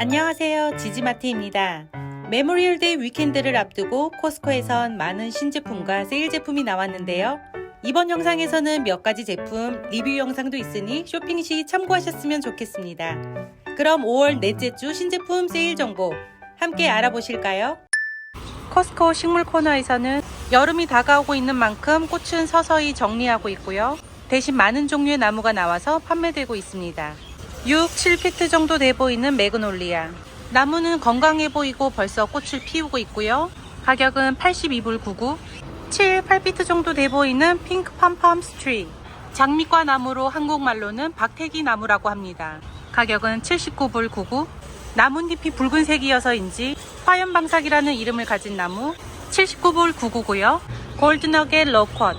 안녕하세요. 지지마트입니다. 메모리얼 데이 위켄드를 앞두고 코스코에선 많은 신제품과 세일 제품이 나왔는데요. 이번 영상에서는 몇 가지 제품 리뷰 영상도 있으니 쇼핑 시 참고하셨으면 좋겠습니다. 그럼 5월 넷째 주 신제품 세일 정보 함께 알아보실까요? 코스코 식물 코너에서는 여름이 다가오고 있는 만큼 꽃은 서서히 정리하고 있고요. 대신 많은 종류의 나무가 나와서 판매되고 있습니다. 6, 7피트 정도 돼 보이는 매그놀리아. 나무는 건강해 보이고 벌써 꽃을 피우고 있고요. 가격은 82불 99. 7, 8피트 정도 돼 보이는 핑크 팜팜 스트리. 장미과 나무로 한국말로는 박태기 나무라고 합니다. 가격은 79불 99. 나뭇잎이 붉은색이어서인지 화염방삭이라는 이름을 가진 나무 79불 99고요. 골드너겟 로컷.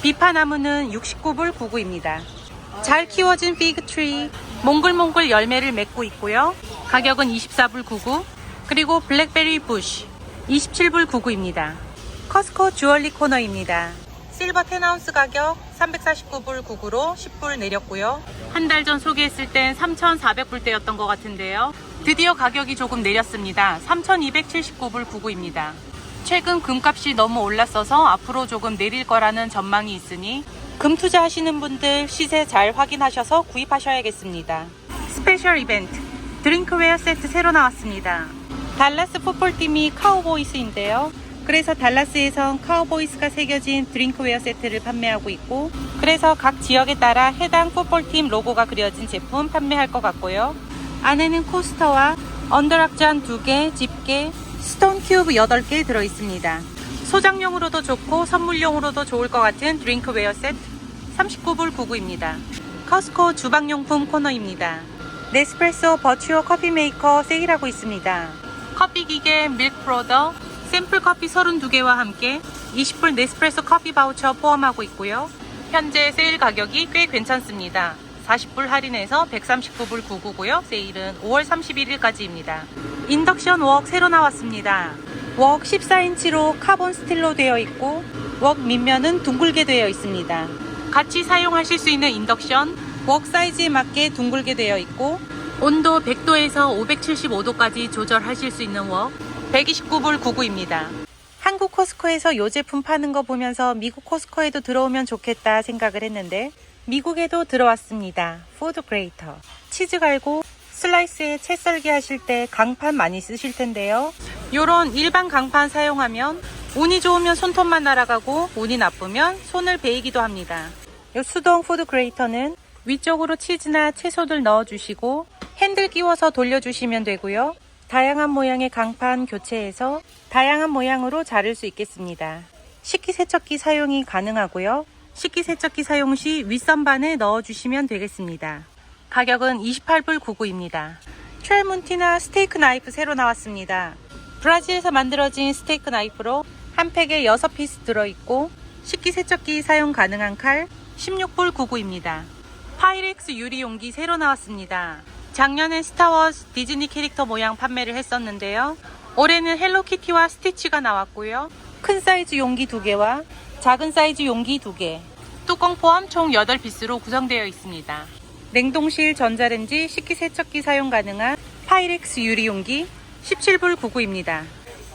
비파나무는 69불 99입니다. 잘 키워진 피그트리 몽글몽글 열매를 맺고 있고요. 가격은 24불 99 그리고 블랙베리 부시 27불 99입니다. 커스코 주얼리 코너입니다. 실버 10아운스 가격 349불 99로 10불 내렸고요. 한 달 전 소개했을 땐 3,400불대였던 것 같은데요. 드디어 가격이 조금 내렸습니다. 3,279불 99입니다. 최근 금값이 너무 올랐어서 앞으로 조금 내릴 거라는 전망이 있으니 금 투자하시는 분들 시세 잘 확인하셔서 구입하셔야겠습니다. 스페셜 이벤트 드링크웨어 세트 새로 나왔습니다. 달라스 풋볼팀이 카우보이스인데요. 그래서 달라스에선 카우보이스가 새겨진 드링크웨어 세트를 판매하고 있고 그래서 각 지역에 따라 해당 풋볼팀 로고가 그려진 제품 판매할 것 같고요. 안에는 코스터와 언더락잔 2개, 집게, 스톤 큐브 8개 들어있습니다. 소장용으로도 좋고 선물용으로도 좋을 것 같은 드링크웨어 세트 39불 99입니다. 커스코 주방용품 코너입니다. 네스프레소 버추어 커피 메이커 세일하고 있습니다. 커피 기계 밀크 프로더 샘플 커피 32개와 함께 20불 네스프레소 커피 바우처 포함하고 있고요. 현재 세일 가격이 꽤 괜찮습니다. 40불 할인해서 139불 99고요. 세일은 5월 31일까지입니다. 인덕션 웍 새로 나왔습니다. 웍 14인치로 카본 스틸로 되어 있고 웍 밑면은 둥글게 되어 있습니다. 같이 사용하실 수 있는 인덕션 웍 사이즈에 맞게 둥글게 되어 있고 온도 100도에서 575도까지 조절하실 수 있는 웍 129불 99입니다. 한국 코스코에서 이 제품 파는 거 보면서 미국 코스코에도 들어오면 좋겠다 생각을 했는데 미국에도 들어왔습니다. 푸드 그레이터. 치즈 갈고 슬라이스에 채 썰기 하실 때 강판 많이 쓰실 텐데요. 요런 일반 강판 사용하면 운이 좋으면 손톱만 날아가고 운이 나쁘면 손을 베이기도 합니다. 요 수동 푸드 그레이터는 위쪽으로 치즈나 채소들 넣어주시고 핸들 끼워서 돌려주시면 되고요. 다양한 모양의 강판 교체해서 다양한 모양으로 자를 수 있겠습니다. 식기세척기 사용이 가능하고요. 식기세척기 사용 시 윗선반에 넣어주시면 되겠습니다. 가격은 28불 99입니다. 트렐문티나 스테이크 나이프 새로 나왔습니다. 브라질에서 만들어진 스테이크 나이프로 한 팩에 6피스 들어있고 식기세척기 사용 가능한 칼 16불 99입니다. 파이렉스 유리 용기 새로 나왔습니다. 작년에 스타워즈 디즈니 캐릭터 모양 판매를 했었는데요. 올해는 헬로키티와 스티치가 나왔고요. 큰 사이즈 용기 2개와 작은 사이즈 용기 2개, 뚜껑 포함 총 8피스로 구성되어 있습니다. 냉동실 전자레인지 식기세척기 사용 가능한 파이렉스 유리 용기 17불 99입니다.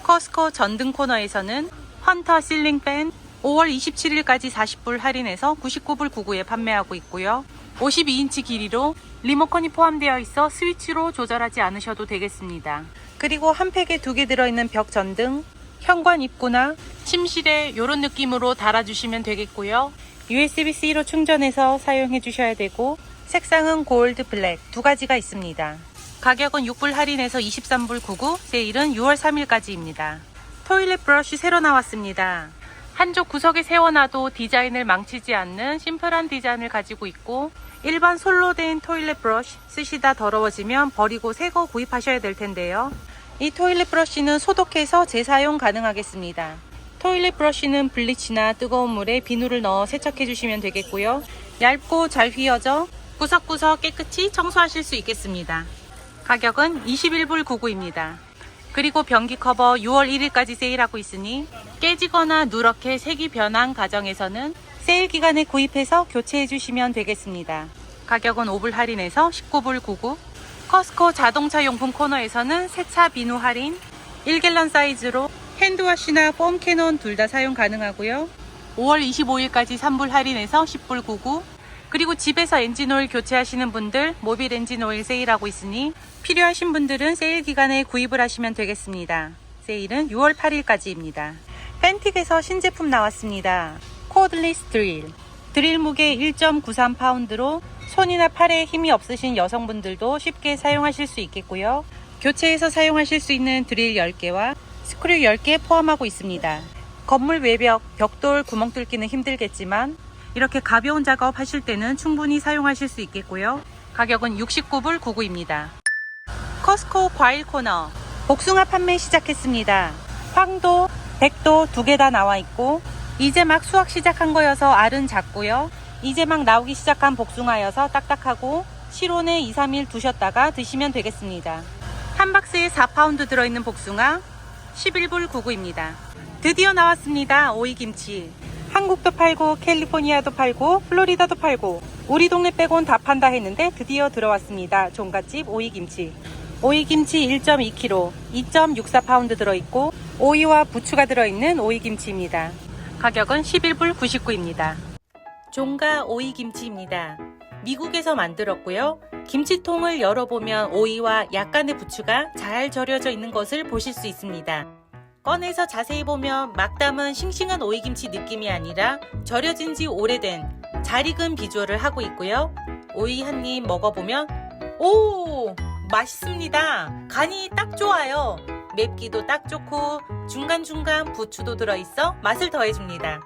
커스코 전등 코너에서는 헌터 실링 팬 5월 27일까지 40불 할인해서 99불 99에 판매하고 있고요. 52인치 길이로 리모컨이 포함되어 있어 스위치로 조절하지 않으셔도 되겠습니다. 그리고 한 팩에 두 개 들어있는 벽 전등, 현관 입구나 침실에 이런 느낌으로 달아주시면 되겠고요. USB-C로 충전해서 사용해 주셔야 되고 색상은 골드 블랙 두 가지가 있습니다. 가격은 6불 할인해서 23불 99, 세일은 6월 3일까지입니다. 토일렛 브러쉬 새로 나왔습니다. 한쪽 구석에 세워놔도 디자인을 망치지 않는 심플한 디자인을 가지고 있고 일반 솔로 된 토일렛 브러쉬 쓰시다 더러워지면 버리고 새 거 구입하셔야 될 텐데요. 이 토일렛 브러쉬는 소독해서 재사용 가능하겠습니다. 토일렛 브러쉬는 블리치나 뜨거운 물에 비누를 넣어 세척해 주시면 되겠고요. 얇고 잘 휘어져 구석구석 깨끗이 청소하실 수 있겠습니다. 가격은 21불 99입니다. 그리고 변기 커버 6월 1일까지 세일하고 있으니 깨지거나 누렇게 색이 변한 가정에서는 세일 기간에 구입해서 교체해 주시면 되겠습니다. 가격은 5불 할인해서 19불 99. 커스코 자동차 용품 코너에서는 세차 비누 할인 1갤런 사이즈로 핸드워시나 폼 캐논 둘 다 사용 가능하고요. 5월 25일까지 3불 할인해서 10불 99 그리고 집에서 엔진오일 교체하시는 분들 모빌 엔진오일 세일하고 있으니 필요하신 분들은 세일 기간에 구입을 하시면 되겠습니다. 세일은 6월 8일까지입니다. 펜틱에서 신제품 나왔습니다. 코드리스 드릴. 드릴 무게 1.93파운드로 손이나 팔에 힘이 없으신 여성분들도 쉽게 사용하실 수 있겠고요. 교체해서 사용하실 수 있는 드릴 10개와 스크류 10개 포함하고 있습니다. 건물 외벽, 벽돌 구멍 뚫기는 힘들겠지만 이렇게 가벼운 작업 하실 때는 충분히 사용하실 수 있겠고요. 가격은 69불 99입니다. 커스코 과일 코너 복숭아 판매 시작했습니다. 황도, 백도 두 개 다 나와 있고 이제 막 수확 시작한 거여서 알은 작고요. 이제 막 나오기 시작한 복숭아여서 딱딱하고 실온에 2, 3일 두셨다가 드시면 되겠습니다. 한 박스에 4파운드 들어있는 복숭아 11불 99입니다. 드디어 나왔습니다. 오이김치. 한국도 팔고 캘리포니아도 팔고 플로리다도 팔고 우리 동네 빼곤 다 판다 했는데 드디어 들어왔습니다. 종갓집 오이김치. 오이김치 1.2kg, 2.64파운드 들어있고 오이와 부추가 들어있는 오이김치입니다. 가격은 11불 99입니다. 종가 오이김치입니다. 미국에서 만들었고요. 김치통을 열어보면 오이와 약간의 부추가 잘 절여져 있는 것을 보실 수 있습니다. 꺼내서 자세히 보면 막 담은 싱싱한 오이김치 느낌이 아니라 절여진 지 오래된 잘 익은 비주얼을 하고 있고요. 오이 한 입 먹어보면 오 맛있습니다. 간이 딱 좋아요. 맵기도 딱 좋고 중간중간 부추도 들어있어 맛을 더해줍니다.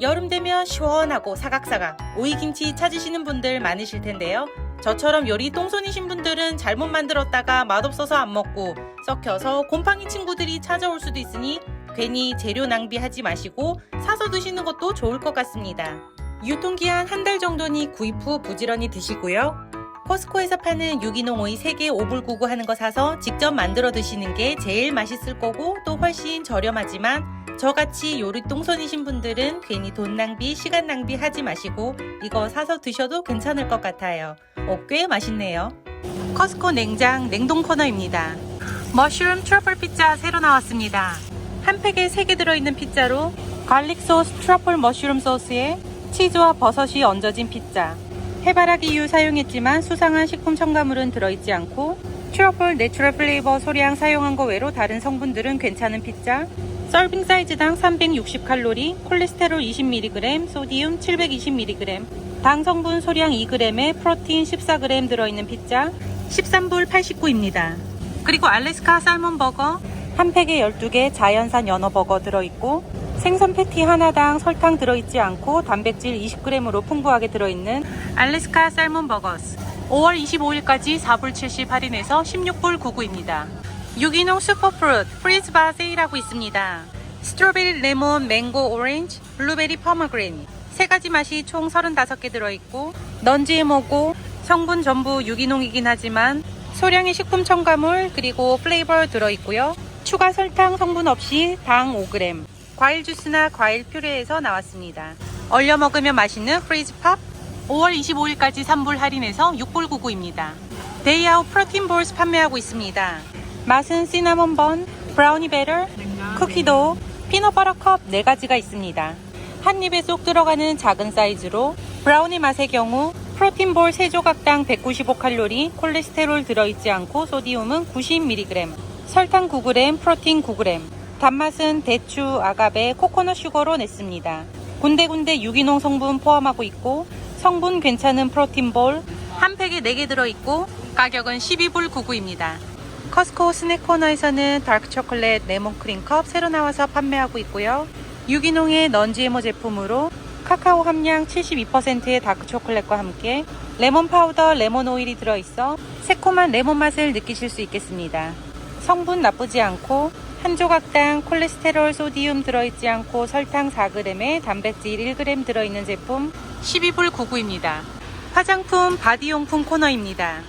여름 되면 시원하고 사각사각 오이김치 찾으시는 분들 많으실 텐데요. 저처럼 요리 똥손이신 분들은 잘못 만들었다가 맛없어서 안 먹고 썩혀서 곰팡이 친구들이 찾아올 수도 있으니 괜히 재료 낭비하지 마시고 사서 드시는 것도 좋을 것 같습니다. 유통기한 한 달 정도니 구입 후 부지런히 드시고요. 코스코에서 파는 유기농 오이 3개 5불 99 하는 거 사서 직접 만들어 드시는 게 제일 맛있을 거고 또 훨씬 저렴하지만 저같이 요리 똥손이신 분들은 괜히 돈 낭비, 시간 낭비 하지 마시고 이거 사서 드셔도 괜찮을 것 같아요. 어, 꽤 맛있네요. 커스코 냉장 냉동 코너입니다. 머쉬룸 트러플 피자 새로 나왔습니다. 한 팩에 3개 들어있는 피자로 갈릭 소스 트러플 머쉬룸 소스에 치즈와 버섯이 얹어진 피자. 해바라기 이유 사용했지만 수상한 식품 첨가물은 들어있지 않고 트러플 내추럴 플레이버 소량 사용한 거 외로 다른 성분들은 괜찮은 피자. 서빙 사이즈당 360칼로리, 콜레스테롤 20mg, 소디움 720mg, 당 성분 소량 2g에 프로틴 14g 들어있는 피자 13불 89입니다. 그리고 알래스카 살몬 버거 한 팩에 12개 자연산 연어 버거 들어있고 생선 패티 하나당 설탕 들어있지 않고 단백질 20g으로 풍부하게 들어있는 알래스카 살몬 버거스 5월 25일까지 4불 70 할인해서 16불 99입니다. 유기농 슈퍼프루트 프리즈바 세일하고 있습니다. 스트로베리, 레몬, 맹고, 오렌지, 블루베리, 퍼머그레니 세 가지 맛이 총 35개 들어있고 넌지에모고 성분 전부 유기농이긴 하지만 소량의 식품 첨가물 그리고 플레이버 들어있고요. 추가 설탕 성분 없이 당 5g 과일 주스나 과일 퓨레에서 나왔습니다. 얼려 먹으면 맛있는 프리즈팝 5월 25일까지 3불 할인해서 6불 99입니다. 데이아웃 프로틴 볼스 판매하고 있습니다. 맛은 시나몬 번, 브라우니 베터, 쿠키도, 피넛버터 컵 4가지가 있습니다. 한 입에 쏙 들어가는 작은 사이즈로 브라우니 맛의 경우 프로틴 볼 3조각당 195칼로리, 콜레스테롤 들어있지 않고 소디움은 90mg, 설탕 9g, 프로틴 9g, 단맛은 대추, 아가베, 코코넛 슈거로 냈습니다. 군데군데 유기농 성분 포함하고 있고 성분 괜찮은 프로틴 볼 한 팩에 4개 들어있고 가격은 12불 99입니다. 커스코 스낵 코너에서는 다크 초콜릿 레몬 크림 컵 새로 나와서 판매하고 있고요. 유기농의 넌지에모 제품으로 카카오 함량 72%의 다크 초콜릿과 함께 레몬 파우더, 레몬 오일이 들어있어 새콤한 레몬 맛을 느끼실 수 있겠습니다. 성분 나쁘지 않고 한 조각당 콜레스테롤, 소디움 들어있지 않고 설탕 4g에 단백질 1g 들어있는 제품 12불 99입니다. 화장품, 바디용품 코너입니다.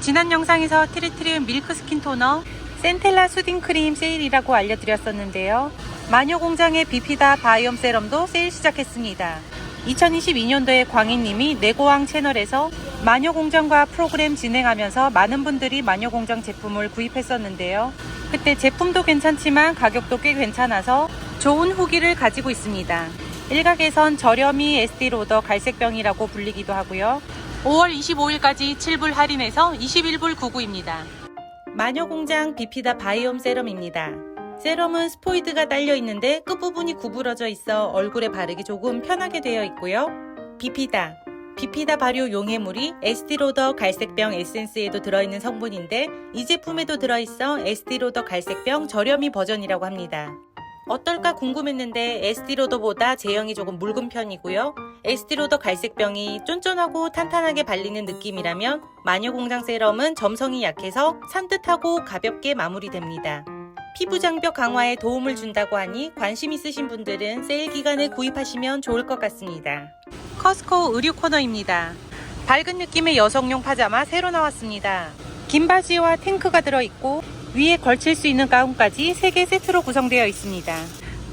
지난 영상에서 트리트리움 밀크 스킨 토너 센텔라 수딩 크림 세일이라고 알려드렸었는데요. 마녀 공장의 비피다 바이옴 세럼도 세일 시작했습니다. 2022년도에 광희님이 내고왕 채널에서 마녀공장과 프로그램 진행하면서 많은 분들이 마녀공장 제품을 구입했었는데요. 그때 제품도 괜찮지만 가격도 꽤 괜찮아서 좋은 후기를 가지고 있습니다. 일각에선 저렴이 에스티로더 갈색병이라고 불리기도 하고요. 5월 25일까지 7불 할인해서 21불 99입니다. 마녀공장 비피다 바이옴 세럼입니다. 세럼은 스포이드가 딸려 있는데 끝부분이 구부러져 있어 얼굴에 바르기 조금 편하게 되어 있고요. 비피다. 비피다 발효 용해물이 에스티로더 갈색병 에센스에도 들어있는 성분인데 이 제품에도 들어있어 에스티로더 갈색병 저렴이 버전이라고 합니다. 어떨까 궁금했는데 에스티로더보다 제형이 조금 묽은 편이고요. 에스티로더 갈색병이 쫀쫀하고 탄탄하게 발리는 느낌이라면 마녀공장 세럼은 점성이 약해서 산뜻하고 가볍게 마무리됩니다. 피부 장벽 강화에 도움을 준다고 하니 관심 있으신 분들은 세일 기간에 구입하시면 좋을 것 같습니다. 커스코 의류 코너입니다. 밝은 느낌의 여성용 파자마 새로 나왔습니다. 긴 바지와 탱크가 들어있고 위에 걸칠 수 있는 가운까지 3개 세트로 구성되어 있습니다.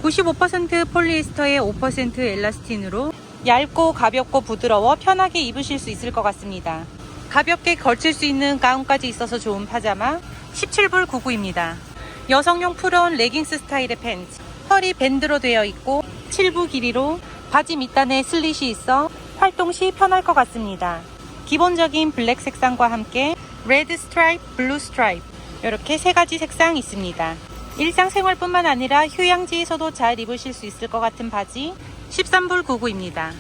95% 폴리에스터에 5% 엘라스틴으로 얇고 가볍고 부드러워 편하게 입으실 수 있을 것 같습니다. 가볍게 걸칠 수 있는 가운까지 있어서 좋은 파자마 17불 99입니다. 여성용 풀온 레깅스 스타일의 팬츠 펄이 밴드로 되어 있고 7부 길이로 바지 밑단에 슬릿이 있어 활동 시 편할 것 같습니다. 기본적인 블랙 색상과 함께 레드 스트라이프, 블루 스트라이프 이렇게 세 가지 색상 있습니다. 일상생활뿐만 아니라 휴양지에서도 잘 입으실 수 있을 것 같은 바지 13불 99입니다.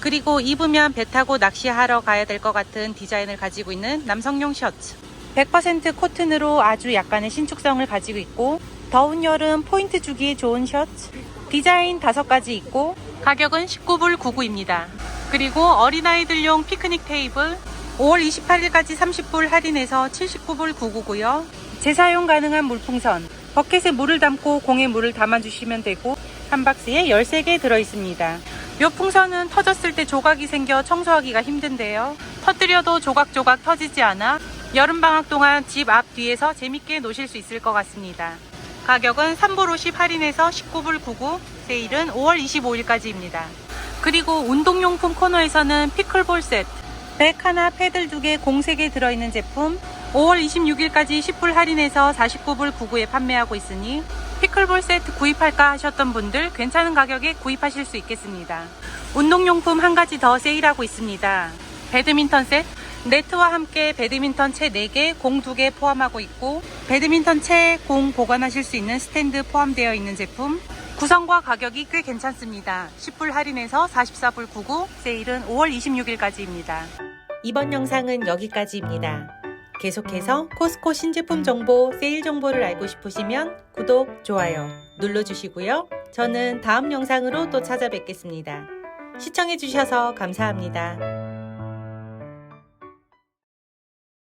그리고 입으면 배 타고 낚시하러 가야 될 것 같은 디자인을 가지고 있는 남성용 셔츠 100% 코튼으로 아주 약간의 신축성을 가지고 있고 더운 여름 포인트 주기에 좋은 셔츠 디자인 5가지 있고 가격은 19불 99입니다. 그리고 어린아이들용 피크닉 테이블 5월 28일까지 30불 할인해서 79불 99고요. 재사용 가능한 물풍선 버켓에 물을 담고 공에 물을 담아주시면 되고 한 박스에 13개 들어있습니다. 요 풍선은 터졌을 때 조각이 생겨 청소하기가 힘든데요. 터뜨려도 조각조각 터지지 않아 여름방학 동안 집 앞 뒤에서 재밌게 노실 수 있을 것 같습니다. 가격은 3불 50 할인해서 19불 99, 세일은 5월 25일까지입니다. 그리고 운동용품 코너에서는 피클볼 세트, 백 하나, 패들 두 개, 공세개 들어있는 제품 5월 26일까지 10불 할인해서 49불 99에 판매하고 있으니 피클볼 세트 구입할까 하셨던 분들 괜찮은 가격에 구입하실 수 있겠습니다. 운동용품 한 가지 더 세일하고 있습니다. 배드민턴 세트 네트와 함께 배드민턴 채 4개, 공 2개 포함하고 있고 배드민턴 채, 공 보관하실 수 있는 스탠드 포함되어 있는 제품 구성과 가격이 꽤 괜찮습니다. 10불 할인해서 44불 99, 세일은 5월 26일까지입니다. 이번 영상은 여기까지입니다. 계속해서 코스코 신제품 정보, 세일 정보를 알고 싶으시면 구독, 좋아요 눌러주시고요. 저는 다음 영상으로 또 찾아뵙겠습니다. 시청해주셔서 감사합니다.